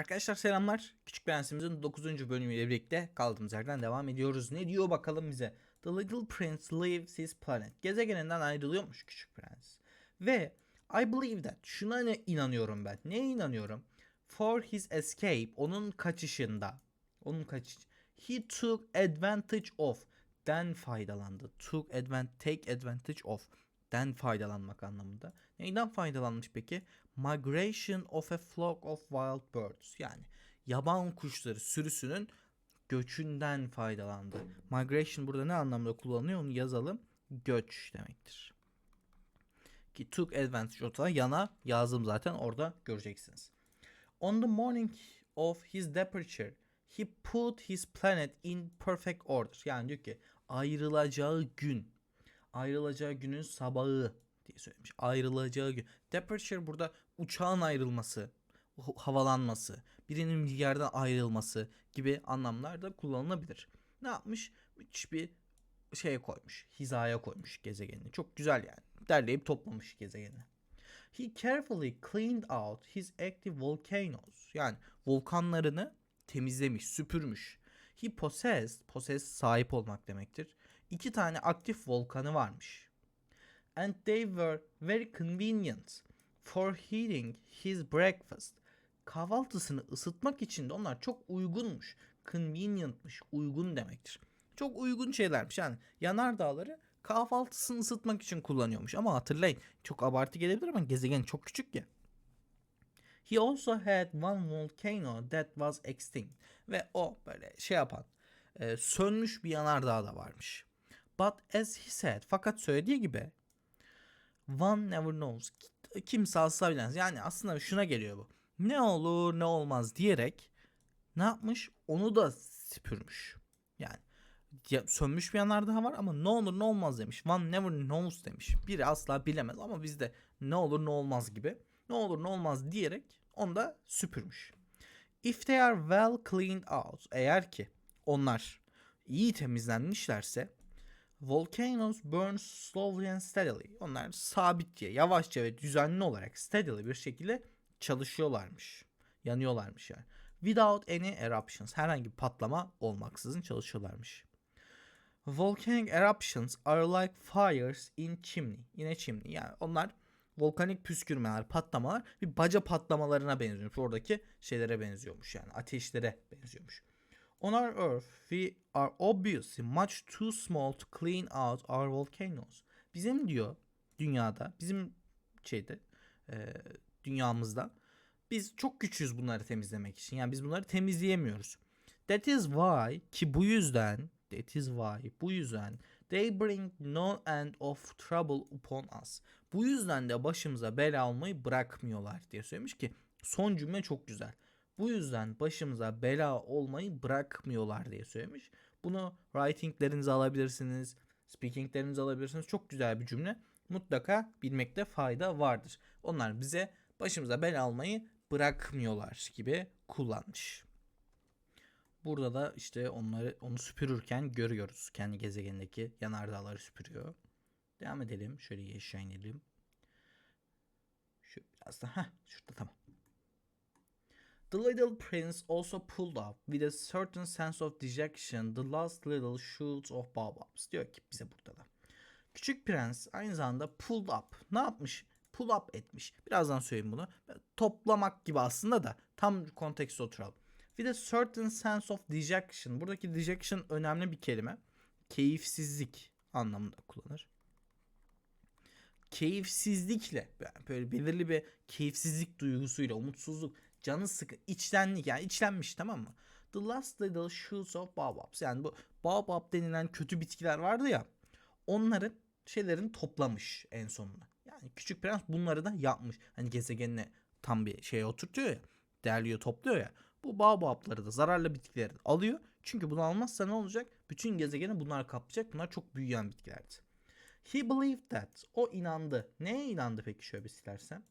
Arkadaşlar selamlar. Küçük Prensimizin 9. bölümüyle birlikte kaldığımız yerden devam ediyoruz. Ne diyor bakalım bize? The Little Prince leaves his planet. Gezegeninden ayrılıyormuş Küçük Prens. Ve I believe that. Şuna ne inanıyorum ben. Neye inanıyorum? For his escape. Onun kaçışında. Onun kaçış. He took advantage of. Den faydalandı. Took advantage, take advantage of. Den faydalanmak anlamında. Neyden faydalanmış peki? Migration of a flock of wild birds. Yani yaban kuşları sürüsünün göçünden faydalandı. Migration burada ne anlamda kullanılıyor onu yazalım. Göç demektir. Ki took advantage of da yana yazdım zaten orada göreceksiniz. On the morning of his departure, he put his planet in perfect order. Yani diyor ki ayrılacağı gün, ayrılacağı günün sabahı diye söylemiş. Ayrılacağı gün. Departure burada uçağın ayrılması, havalanması, birinin bir yerden ayrılması gibi anlamlarda kullanılabilir. Ne yapmış? Müthiş bir şeye koymuş. Hizaya koymuş gezegenini. Çok güzel yani. Derleyip toplamış gezegeni. He carefully cleaned out his active volcanoes. Yani volkanlarını temizlemiş, süpürmüş. He possessed, possess sahip olmak demektir. İki tane aktif volkanı varmış. And they were very convenient for heating his breakfast. Kahvaltısını ısıtmak için de onlar çok uygunmuş. Convenient'mış, uygun demektir. Çok uygun şeylermiş yani. Yanardağları kahvaltısını ısıtmak için kullanıyormuş. Ama hatırlayın çok abartı gelebilir ama gezegen çok küçük ya. He also had one volcano that was extinct. Ve o böyle şey yapan, e, sönmüş bir yanardağ da varmış. But as he said, fakat söylediği gibi one never knows. Kimse asla bilemez. Yani aslında şuna geliyor bu. Ne olur ne olmaz diyerek ne yapmış? Onu da süpürmüş. Yani ya, sönmüş bir yanardağ var ama ne olur ne olmaz demiş. One never knows demiş. Biri asla bilemez ama bizde ne olur ne olmaz gibi. Ne olur ne olmaz diyerek onu da süpürmüş. If they are well cleaned out. Eğer ki onlar iyi temizlenmişlerse Volcanoes burn slowly and steadily. Onlar sabitçe, yavaşça ve düzenli olarak steadily bir şekilde çalışıyorlarmış. Yanıyorlarmış yani. Without any eruptions. Herhangi bir patlama olmaksızın çalışıyorlarmış. Volcanic eruptions are like fires in chimney. Yine chimney. Yani onlar volkanik püskürmeler, patlamalar bir baca patlamalarına benziyormuş. Oradaki şeylere benziyormuş yani. Ateşlere benziyormuş. On our Earth, we are obviously much too small to clean out our volcanoes. Bizim diyor dünyada, bizim şeyde, e, dünyamızda biz çok küçüğüz bunları temizlemek için. Yani biz bunları temizleyemiyoruz. That is why ki bu yüzden, that is why bu yüzden they bring no end of trouble upon us. Bu yüzden de başımıza bela almayı bırakmıyorlar diye söylemiş ki son cümle çok güzel. Bu yüzden başımıza bela olmayı bırakmıyorlar diye söylemiş. Bunu writinglerinize alabilirsiniz, speakinglerinize alabilirsiniz. Çok güzel bir cümle. Mutlaka bilmekte fayda vardır. Onlar bize başımıza bela almayı bırakmıyorlar gibi kullanmış. Burada da işte onları onu süpürürken görüyoruz. Kendi gezegenindeki yanardağları süpürüyor. Devam edelim. Şöyle aşağı inelim. Şu biraz da heh, şurada tamam. The little prince also pulled up with a certain sense of dejection the last little shoots of baobabs. Diyor ki bize burada da. Küçük prens aynı zamanda pulled up. Ne yapmış? Pull up etmiş. Birazdan söyleyeyim bunu. Toplamak gibi aslında da tam kontekste oturalım. With a certain sense of dejection. Buradaki dejection önemli bir kelime. Keyifsizlik anlamında kullanır. Keyifsizlikle böyle belirli bir keyifsizlik duygusuyla umutsuzluk canı sıkı içlenlik yani içlenmiş tamam mı? The last little shoots of baobabs yani bu baobab denilen kötü bitkiler vardı ya onların şeylerini toplamış en sonunda. Yani küçük prens bunları da yapmış. Hani gezegenine tam bir şeye oturtuyor ya derliyor topluyor ya. Bu baobabları da zararlı bitkileri de alıyor. Çünkü bunu almazsa ne olacak? Bütün gezegeni bunlar kaplayacak. Bunlar çok büyüyen bitkilerdi. He believed that. O inandı. Neye inandı peki şöyle bir silersem?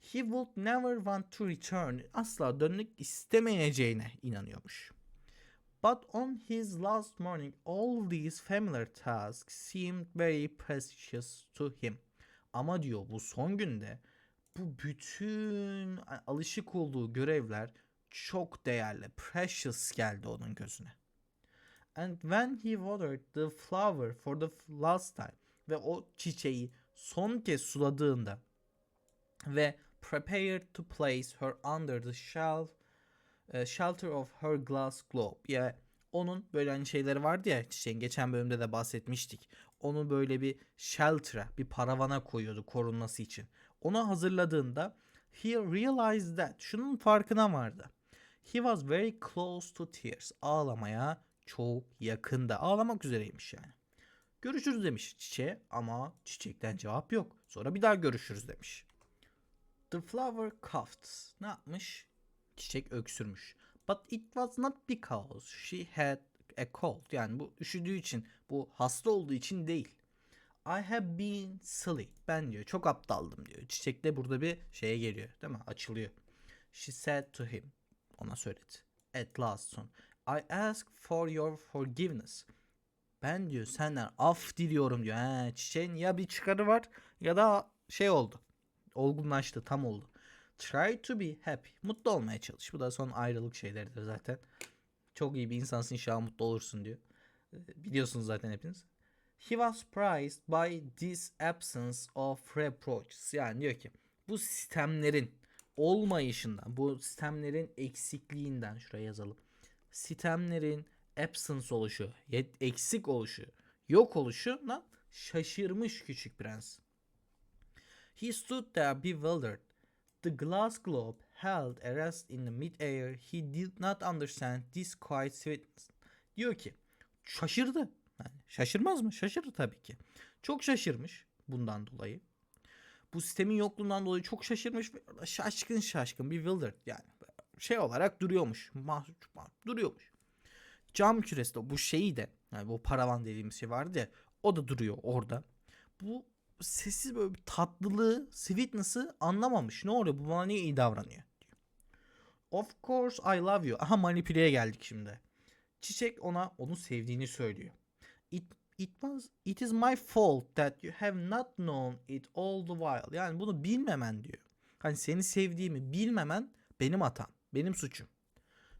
He would never want to return. Asla dönmek istemeyeceğine inanıyormuş. But on his last morning, all these familiar tasks seemed very precious to him. Ama diyor bu son günde bu bütün alışık olduğu görevler çok değerli, precious geldi onun gözüne. And when he watered the flower for the last time ve o çiçeği son kez suladığında ve prepared to place her under the shelf e, shelter of her glass globe. Ya onun böyle hani şeyleri vardı ya çiçeğin geçen bölümde de bahsetmiştik. Onu böyle bir shelter'a, bir paravana koyuyordu korunması için. Onu hazırladığında he realized that şunun farkına vardı. He was very close to tears. Ağlamaya çok yakında. Ağlamak üzereymiş yani. Görüşürüz demiş çiçeğe ama çiçekten cevap yok. Sonra bir daha görüşürüz demiş. The flower coughed. Ne yapmış? Çiçek öksürmüş. But it was not because she had a cold. Yani bu üşüdüğü için, bu hasta olduğu için değil. I have been silly. Ben diyor çok aptaldım diyor. Çiçek de burada bir şeye geliyor değil mi? Açılıyor. She said to him. Ona söyledi. At last son. I ask for your forgiveness. Ben diyor senden af diliyorum diyor. He, çiçeğin ya bir çıkarı var ya da şey oldu. Olgunlaştı tam oldu. Try to be happy. Mutlu olmaya çalış. Bu da son ayrılık şeyleridir zaten. Çok iyi bir insansın inşallah mutlu olursun diyor. Ee, Biliyorsunuz zaten hepiniz. He was surprised by this absence of reproaches. Yani diyor ki bu sistemlerin olmayışından, bu sistemlerin eksikliğinden şuraya yazalım. Sistemlerin absence oluşu, eksik oluşu, yok oluşundan şaşırmış küçük prens. He stood there bewildered. The glass globe held a rest in the mid-air. He did not understand this quiet sweetness. Diyor ki şaşırdı. Yani şaşırmaz mı? Şaşırır tabii ki. Çok şaşırmış bundan dolayı. Bu sistemin yokluğundan dolayı çok şaşırmış şaşkın şaşkın bewildered yani şey olarak duruyormuş. Mahcup mahcup duruyormuş. Cam küresi de bu şeyi de yani bu paravan dediğimiz şey vardı ya o da duruyor orada. Bu sessiz böyle bir tatlılığı, sweetness'ı anlamamış. Ne oluyor? Bu bana niye iyi davranıyor? diyor. Of course I love you. Aha manipüleye geldik şimdi. Çiçek ona onu sevdiğini söylüyor. It, it was it is my fault that you have not known it all the while. Yani bunu bilmemen diyor. Hani seni sevdiğimi bilmemen benim hatam. Benim suçum.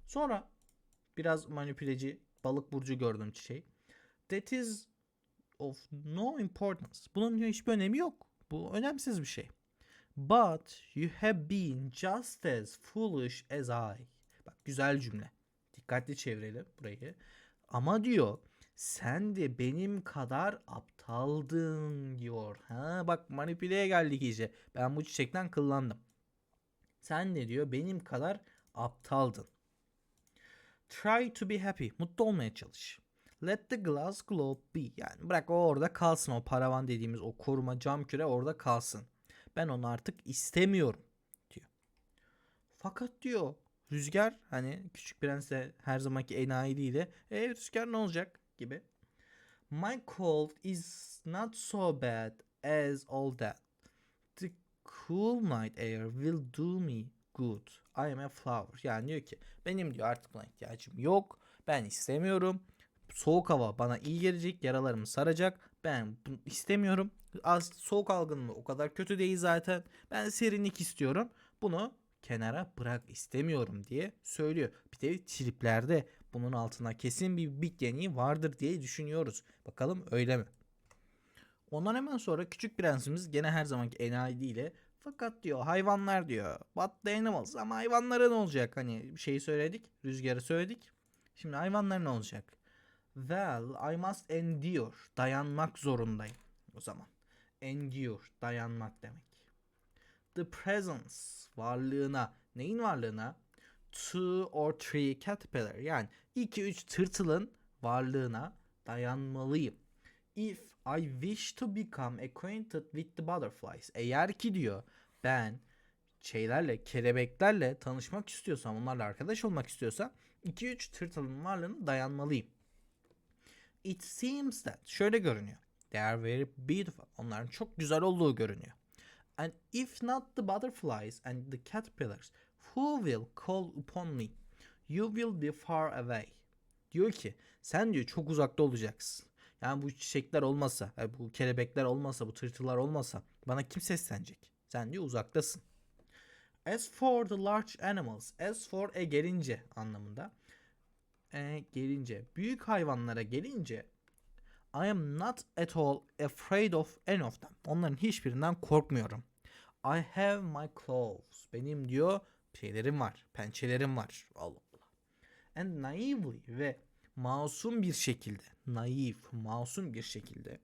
Sonra biraz manipüleci balık burcu gördüm çiçeği. That is of no importance. Bunun diyor hiçbir önemi yok. Bu önemsiz bir şey. But you have been just as foolish as I. Bak güzel cümle. Dikkatli çevirelim burayı. Ama diyor sen de benim kadar aptaldın diyor. Ha bak manipüleye geldik iyice. Ben bu çiçekten kıllandım. Sen de diyor benim kadar aptaldın. Try to be happy. Mutlu olmaya çalış. Let the glass globe be. Yani bırak o orada kalsın. O paravan dediğimiz o koruma cam küre orada kalsın. Ben onu artık istemiyorum diyor. Fakat diyor rüzgar hani küçük prens her zamanki enayiliğiyle e rüzgar ne olacak gibi. My cold is not so bad as all that. The cool night air will do me good. I am a flower. Yani diyor ki benim diyor artık buna ihtiyacım yok. Ben istemiyorum. Soğuk hava bana iyi gelecek. Yaralarımı saracak. Ben bunu istemiyorum. Az soğuk algınlığı o kadar kötü değil zaten. Ben serinlik istiyorum. Bunu kenara bırak istemiyorum diye söylüyor. Bir de triplerde bunun altına kesin bir bit yeniği vardır diye düşünüyoruz. Bakalım öyle mi? Ondan hemen sonra küçük prensimiz gene her zamanki enayi ile fakat diyor hayvanlar diyor. What the animals ama hayvanlara ne olacak? Hani şeyi söyledik. Rüzgarı söyledik. Şimdi hayvanlar ne olacak? Well I must endure. Dayanmak zorundayım. O zaman. Endure. Dayanmak demek. The presence. Varlığına. Neyin varlığına? Two or three caterpillar. Yani 2-3 tırtılın varlığına dayanmalıyım. If I wish to become acquainted with the butterflies. Eğer ki diyor ben şeylerle, kelebeklerle tanışmak istiyorsam, onlarla arkadaş olmak istiyorsam 2-3 tırtılın varlığına dayanmalıyım. It seems that şöyle görünüyor. They are very beautiful. Onların çok güzel olduğu görünüyor. And if not the butterflies and the caterpillars, who will call upon me? You will be far away. Diyor ki sen diyor çok uzakta olacaksın. Yani bu çiçekler olmasa, yani bu kelebekler olmasa, bu tırtıllar olmasa bana kim seslenecek? Sen diyor uzaktasın. As for the large animals. As for e gelince anlamında. E gelince. Büyük hayvanlara gelince. I am not at all afraid of any of them. Onların hiçbirinden korkmuyorum. I have my clothes. Benim diyor şeylerim var. Pençelerim var. Allah Allah. And naively ve masum bir şekilde. Naif, masum bir şekilde.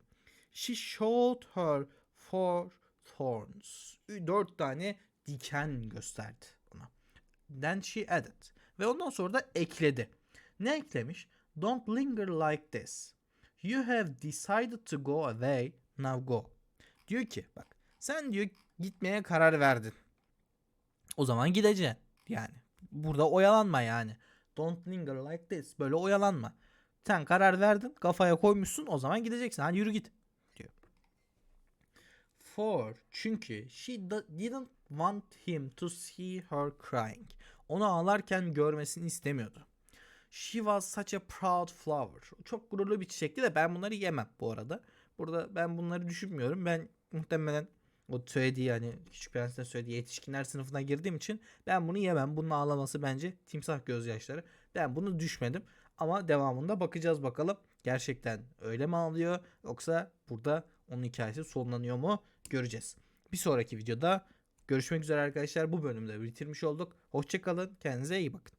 She showed her four thorns. Dört tane diken gösterdi ona. Then she added. Ve ondan sonra da ekledi. Ne eklemiş? Don't linger like this. You have decided to go away. Now go. Diyor ki bak sen diyor gitmeye karar verdin. O zaman gideceksin. Yani burada oyalanma yani. Don't linger like this. Böyle oyalanma. Sen karar verdin, kafaya koymuşsun, o zaman gideceksin. Hadi yürü git diyor. For çünkü she didn't want him to see her crying. Onu ağlarken görmesini istemiyordu. She was such a proud flower. Çok gururlu bir çiçekti de ben bunları yemem bu arada. Burada ben bunları düşünmüyorum. Ben muhtemelen o söylediği yani Küçük Prens'in söylediği yetişkinler sınıfına girdiğim için ben bunu yemem. Bunun ağlaması bence timsah gözyaşları. Ben bunu düşmedim. Ama devamında bakacağız bakalım. Gerçekten öyle mi ağlıyor yoksa burada onun hikayesi sonlanıyor mu göreceğiz. Bir sonraki videoda görüşmek üzere arkadaşlar. Bu bölümde bitirmiş olduk. Hoşçakalın. Kendinize iyi bakın.